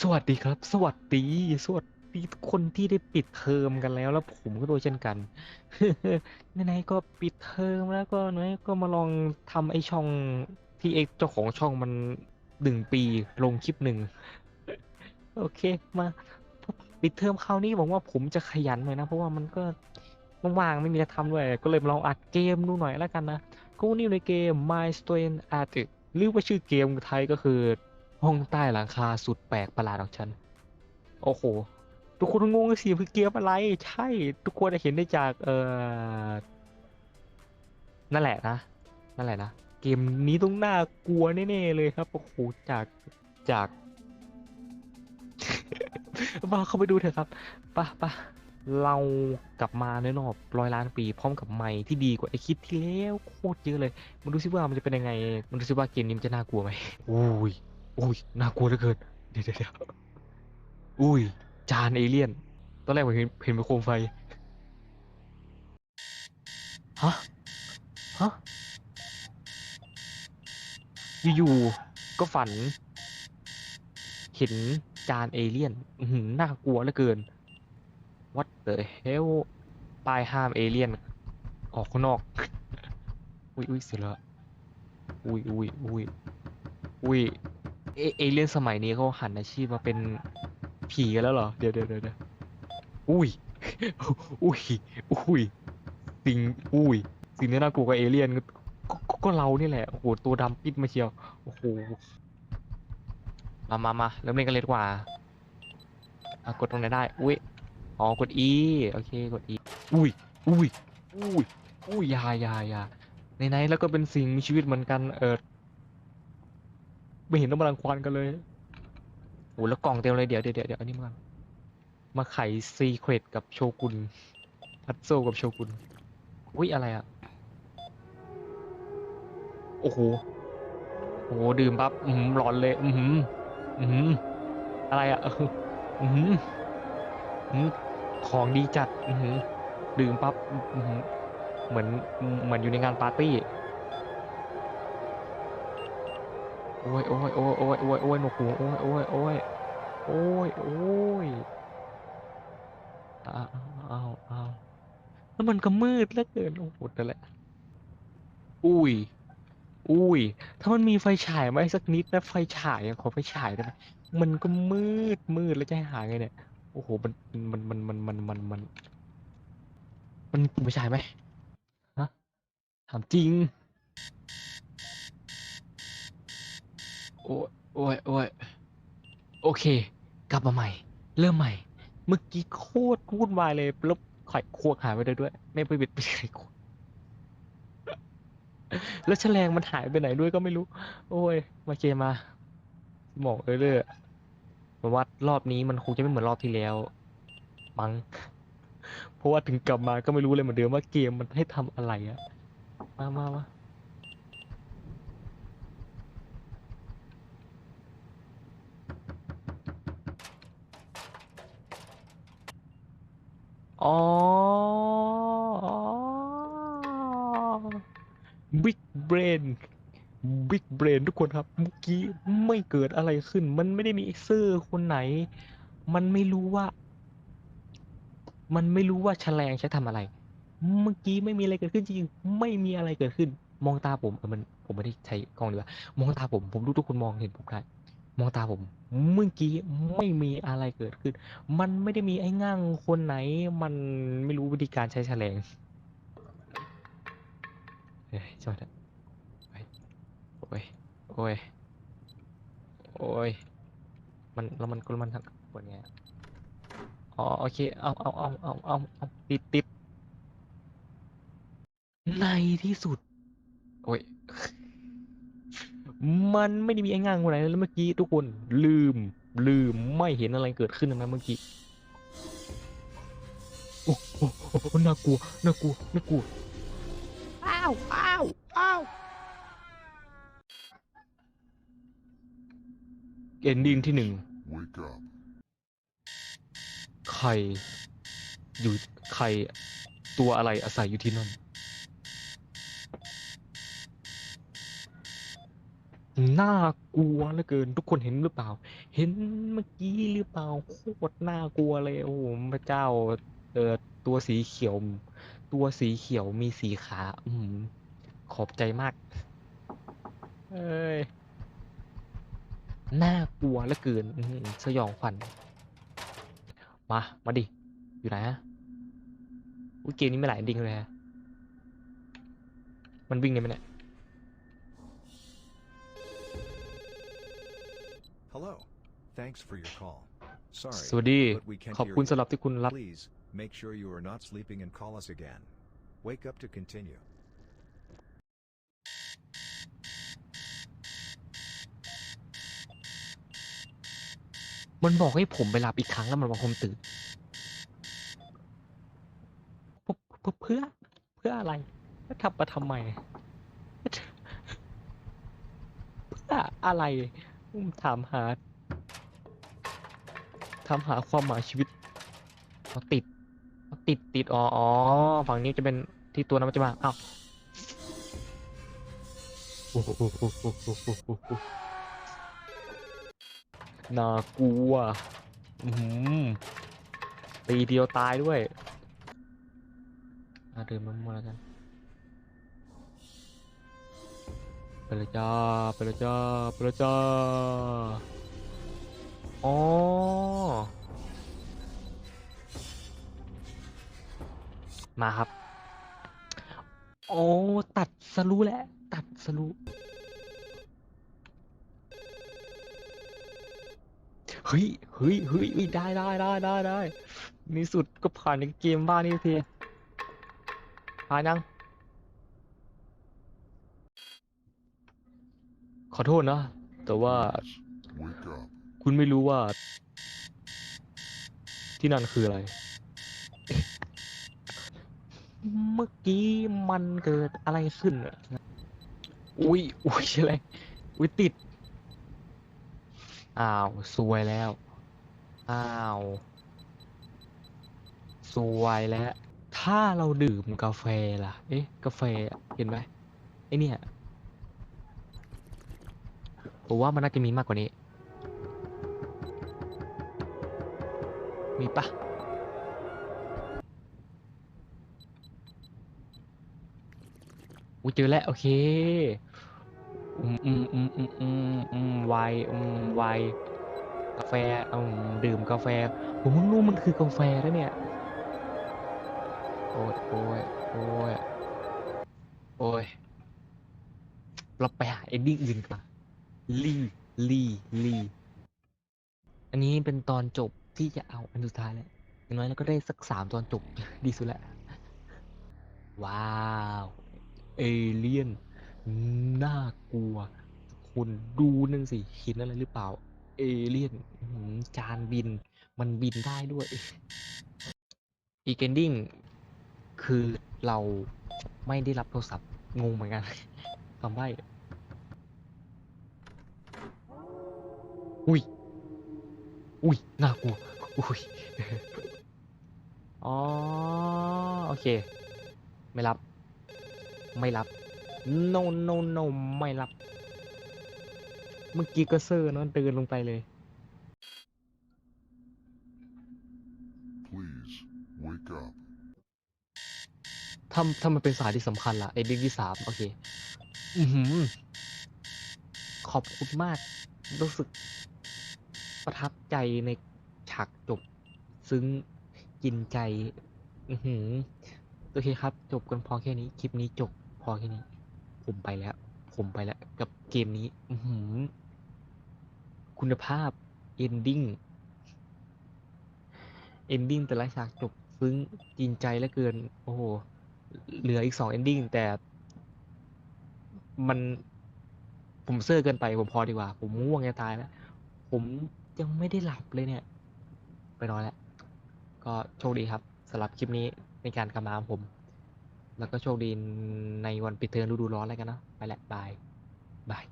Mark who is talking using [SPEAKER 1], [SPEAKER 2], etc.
[SPEAKER 1] สวัสดีครับ สวัสดี สวัสดีคนที่ได้ปิดเทอมกันแล้ว แล้วผมก็ด้วยเช่นกันไหนๆก็ปิดเทอมแล้วก็ไหนก็มาลองทำไอช่องที่ไอเจ้าของช่องมันหนึ่งปีลงคลิปหนึ่งโอเคมาปิดเทอมคราวนี้หวังว่าผมจะขยันหน่อยนะ เพราะว่ามันก็ว่างๆไม่มีอะไรทำด้วย ก็เลยมาลองอัดเกมดูหน่อยแล้วกันนะก็นี่ในเกม My Strain Attic หรือว่าชื่อเกมไทยก็คือ ห้องใต้หลังคาสุดแปลกประหลาดของฉัน โอ้โห ทุกคนงงสิคือเกมอะไร ใช่ ทุกคนเห็นได้จาก เออนั่นแหละนะ นั่นแหละนะ เกมนี้ต้องน่ากลัวแน่ๆเลยครับ โอ้โห จาก จาก มาเข้าไปดูเถอะครับปะปะเรากลับมาในรอบร้อยล้านปีพร้อมกับไมค์ที่ดีกว่าไอคิดที่แล้วโคตรเยอะเลย มันดูซิว่ามันจะเป็นยังไง มันดูซิว่าเกมนี้มันจะน่ากลัวไหมอุ้ย อุ้ยน่ากลัวเหลือเกินเดี๋ยวเดี๋ยวอุ้ย จานเอเลี่ยน ตอนแรกผมเห็นเห็นเป็นโคมไฟ ฮะ ฮะ อยู่ๆ ก็ฝัน เห็นจานเอเลี่ยน อือหืน่ากลัวเหลือเกิน What the hell ป้ายห้ามเอเลี่ยน ออกข้างนอก อุ้ยอุ้ยเสียแล้วอุ้ยอุ้ยอุ้ยอุ้ย เอเอเลี่ยนสมัยนี้เขาหันอาชีพมาเป็นผีกันแล้วเหรอ เดี๋ยวเดี๋ยวเดี๋ยวอุ้ย อุ้ย อุ้ย สิ่ง อุ้ย สิ่งที่น่ากลัวกว่าเอเลี่ยนก็ก็เรานี่แหละ โอ้โห ตัวดำปิดมาเชียว โอ้โห มามามาเริ่มเล่นกันเลยดีกว่า อะ กดตรงไหนได้ อุ้ย อ๋อ กด E โอเค กด E อุ้ย อุ้ย อุ้ย อุ้ยยายายาไหนแล้วก็เป็นสิ่งมีชีวิตเหมือนกัน เออ ไม่เห็นต้องมารังควานกันเลยโอ้แล้วกล่องเต็มเลยเดี๋ยวเดี๋ยวเดี๋ยวเดี๋ยวอันนี้มาก่อนมาไขซีเครตกับโชกุนพัซโซกับโชกุนอุ้ยอะไรอะ โอ้โหโอ้โหดื่มปั๊บอืมร้อนเลย อืมอืมอะไรอะอืมอืมของดีจัด อืมดื่มปั๊บอืมเหมือนเหมือนอยู่ในงานปาร์ตี้ โอ้ยโอ้ยโอ้ยโอ้ยโอ้ยโอ้ยหนวกหูโอ้ยโอ้ยโอ้ยโอ้ยโอ้ยอ้าวอ้าวอ้าวแล้วมันก็มืดเหลือเกินโอ้โหแต่นแหละอุ้ยอุ้ย ถ้ามันมีไฟฉายมาให้สักนิดนะไฟฉายอขอไฟฉายได้ไหมมันก็มืดมืดแล้วจะหาไงเนี่ย โอ้โห มัน มัน มัน มัน มัน มัน มัน มันมีไฟฉายไหมฮะ ถามจริง โอ้ยโอ้ยโอ้ยโอเค กลับมาใหม่ เริ่มใหม่ เมื่อกี้โคตรวุ่นวายเลยแล้วไข่ควงหายไปเลยด้วย ไม่ไปบิดไปไข่ควงแล้วแฉลงมันหายไปไหนด้วยก็ไม่รู้ โอ้ย มาเกมาสมองเออเลอร์ผมว่ารอบนี้มันคงจะไม่เหมือนรอบที่แล้วมั้งเพราะว่าถึงกลับมาก็ไม่รู้เลยเหมือนเดิมว่าเกมมันให้ทำอะไรอะมามามา อ๋อ Big Brain Big Brain ทุกคนครับ เมื่อกี้ไม่เกิดอะไรขึ้น มันไม่ได้มีเซอร์คนไหน มันไม่รู้ว่า มันไม่รู้ว่าแฉลงใช้ทำอะไร เมื่อกี้ไม่มีอะไรเกิดขึ้นจริงๆไม่มีอะไรเกิดขึ้น มองตาผมเออมันผมไม่ได้ใช้กล้องดีกว่ามองตาผมผมรู้ทุกคนมองเห็นผมได้ มองตาผม เมื่อกี้ไม่มีอะไรเกิดขึ้น มันไม่ได้มีไอ้ง่างคนไหน มันไม่รู้วิธีการใช้แฉลงเฮ้ยจอดอะโอ้ย โอ้ย โอ้ยโอ้ยมันแล้วมันก็มันทำปวดไงอะอ๋อโอเค เอาเอาเอาเอาเอาเอาติดติดในที่สุด โอ้ย มันไม่ได้มีไอ้ง่างคนไหนแล้วเมื่อกี้ทุกคนลืมลืมไม่เห็นอะไรเกิดขึ้นนะเมื่อกี้โอ้โหโอ้โหน่ากลัวน่ากลัวน่ากลัวอ้าวอ้าวอ้าวเอนดิ้งที่หนึ่งใครอยู่ใครตัวอะไรอาศัยอยู่ที่นั่น น่ากลัวเหลือเกิน ทุกคนเห็นหรือเปล่า เห็นเมื่อกี้หรือเปล่าโคตรน่ากลัวเลยโอ้โหพระเจ้า เออตัวสีเขียว ตัวสีเขียวมีสีขา อืมขอบใจมาก เอ้ยน่ากลัวเหลือเกินอื้อหือสยองขวัญมา มาดิ อยู่ไหนฮะอุ้ยเกมนี้ไม่หลายดิงเลยฮะ มันวิ่งได้ไหมเนี่ย
[SPEAKER 2] Hello. Thanks for your call. Sorry,
[SPEAKER 1] สวัสดี
[SPEAKER 2] but we can't
[SPEAKER 1] ขอบ
[SPEAKER 2] hear
[SPEAKER 1] คุณ
[SPEAKER 2] you.
[SPEAKER 1] สำหรับที่คุณรับ
[SPEAKER 2] Please make sure you are not sleeping and call us again. Wake up to continue.
[SPEAKER 1] มันบอกให้ผมไปหลับอีกครั้งแล้วมันบอกผมตื่นเพื่อเพื่อเพื่ออะไรแล้วทำมาทำไม เพื่ออะไร ผมถามหาถามหาความหมายชีวิตเอาติดเอาติดติดอ๋ออ๋อฝั่งนี้จะเป็นที่ตัวนั้นมันจะมาอ้าวโอ้โหโอ้โหโอ้โหโอ้โหโอ้โหน่ากลัวอือหือตีเดียวตายด้วย อะเดินมามั่วแล้วกัน ไปเลยจ้าไปเลยจ้าไปเลยจ้าอ๋อมาครับ โอ้ ตัดสรู้แล้ว ตัดสรู้เฮ้ยเฮ้ยเฮ้ยเฮ้ยได้ได้ได้ได้ได้ในสุดก็ผ่านในเกมบ้านนี่ทีผ่านยัง ขอโทษนะ แต่ว่าคุณไม่รู้ว่า ที่นั่นคืออะไร เมื่อกี้มันเกิดอะไรขึ้นอะอุ้ยอุ้ยอะไร อุ้ยติด อ้าวซวยแล้ว อ้าวซวยแล้ว ถ้าเราดื่มกาแฟล่ะ เอ๊ะ กาแฟ เห็นไหมไอเนี่ย ผมว่ามันน่าจะมีมากกว่านี้ มีปะอุ้ยเจอแล้ว โอเค อืมอืมอืมอืมอืมอืมไวน์อืมไวน์กาแฟอืมดื่มกาแฟ ผมเพิ่งรู้มันคือกาแฟแล้วเนี่ย โอ้ยโอ้ยโอ้ยโอ้ยเราไปหาเอ็ดดิ้งอื่นกัน ลีลีลีอันนี้เป็นตอนจบที่จะเอาอันสุดท้ายแล้วอย่างน้อยเราก็ได้สักสามตอนจบ ดีสุดล้วว้าว เอเลี่ยน น่ากลัว คุณดูนั่นสิเห็นอะไรหรือเปล่า เอเลี่ยนจานบิน มันบินได้ด้วย อีกเอนดิ้งคือเราไม่ได้รับโทรศัพท์ งงเหมือนกันคำใบ้ อุ้ย อุ้ย น่ากลัว อุ้ย อ๋อ โอเค ไม่รับ ไม่รับ no no no ไม่รับ เมื่อกี้ก็เซอร์เนอะเดินลงไปเลย
[SPEAKER 3] Please wake up.
[SPEAKER 1] ถ้าถ้ามันเป็นสายที่สำคัญล่ะ ไอ้เด็กที่สามโอเค อือหือขอบคุณมาก รู้สึก ประทับใจในฉากจบ ซึ้งกินใจ อือหือโอเคครับ จบกันพอแค่นี้ คลิปนี้จบพอแค่นี้ ผมไปแล้ว ผมไปแล้ว กับเกมนี้ อือหือ คุณภาพ ending ending แต่ละฉากจบซึ้งกินใจเหลือเกิน โอ้โห เหลืออีกสอง ending แต่ มันผมเซอร์เกินไป ผมพอดีกว่า ผมง่วงจะตายแล้ว ผม ยังไม่ได้หลับเลยเนี่ย ไปนอนแล้ว ก็โชคดีครับสำหรับคลิปนี้ในการกลับมาของผม แล้วก็โชคดีในวันปิดเทอมฤดูร้อนอะไรกันเนะ ไปแหละบาย บาย